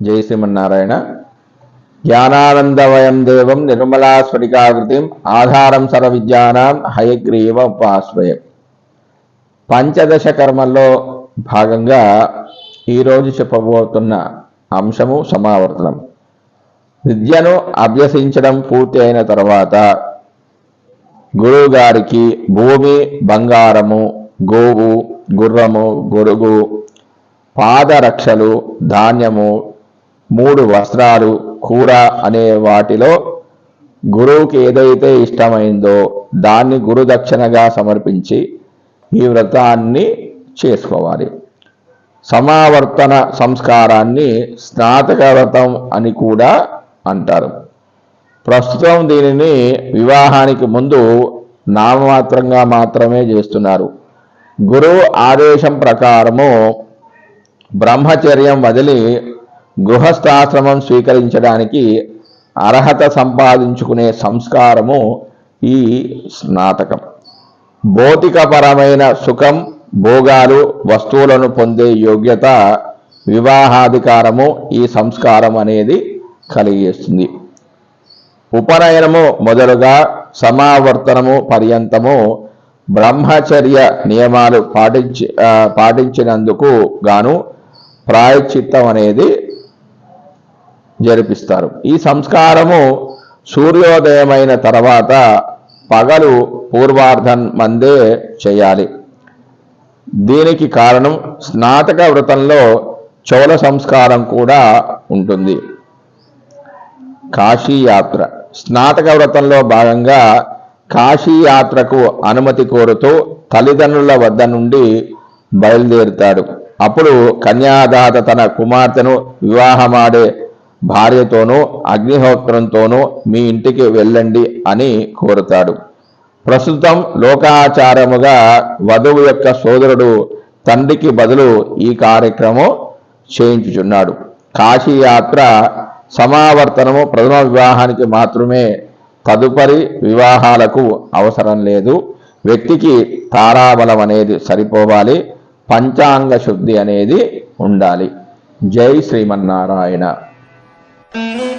జై శ్రీమన్నారాయణ జ్ఞానానందవయం దేవం నిర్మలా స్ఫటికాకృతిం ఆధారం సర్వ విద్యానాం హయగ్రీవ ఉపాశ్రయం పంచదశ కర్మల్లో భాగంగా ఈరోజు చెప్పబోతున్న అంశము సమావర్తనం। విద్యను అభ్యసించడం పూర్తి అయిన తర్వాత గురువుగారికి భూమి బంగారము గోవు గుర్రము గొడుగు పాదరక్షలు ధాన్యము మూడు వస్త్రాలు కూర అనే వాటిలో గురువుకి ఏదైతే ఇష్టమైందో దాన్ని గురుదక్షిణగా సమర్పించి ఈ వ్రతాన్ని చేసుకోవాలి. సమావర్తన సంస్కారాన్ని స్నాతక వ్రతం అని కూడా అంటారు. ప్రస్తుతం దీనిని వివాహానికి ముందు నామమాత్రంగా మాత్రమే చేస్తున్నారు. గురువు ఆదేశం ప్రకారము బ్రహ్మచర్యం వదిలి గృహస్థాశ్రమం స్వీకరించడానికి అర్హత సంపాదించుకునే సంస్కారము ఈ స్నాతకం. భౌతికపరమైన సుఖం భోగాలు వస్తువులను పొందే యోగ్యత వివాహాధికారము ఈ సంస్కారం అనేది కలిగిస్తుంది. ఉపనయనము మొదలుగా సమావర్తనము పర్యంతము బ్రహ్మచర్య నియమాలు పాటించి పాటించినందుకు గాను ప్రాయచిత్తం అనేది జరిపిస్తారు. ఈ సంస్కారము సూర్యోదయమైన తర్వాత పగలు పూర్వార్ధం మందే చేయాలి. దీనికి కారణం స్నాతక వ్రతంలో చోళ సంస్కారం కూడా ఉంటుంది. కాశీయాత్ర స్నాతక వ్రతంలో భాగంగా కాశీయాత్రకు అనుమతి కోరుతూ తల్లిదండ్రుల వద్ద నుండి బయలుదేరుతాడు. అప్పుడు కన్యాదాత తన కుమార్తెను వివాహమాడే భార్యతోనూ అగ్నిహోత్రంతోనూ మీ ఇంటికి వెళ్ళండి అని కోరుతాడు. ప్రస్తుతం లోకాచారముగా వధువు యొక్క సోదరుడు తండ్రికి బదులు ఈ కార్యక్రమం చేయించుచున్నాడు. కాశీయాత్ర సమావర్తనము ప్రథమ వివాహానికి మాత్రమే తదుపరి వివాహాలకు అవసరం లేదు. వ్యక్తికి తారాబలం అనేది సరిపోవాలి. పంచాంగ శుద్ధి అనేది ఉండాలి. జై శ్రీమన్నారాయణ. Mm-hmm.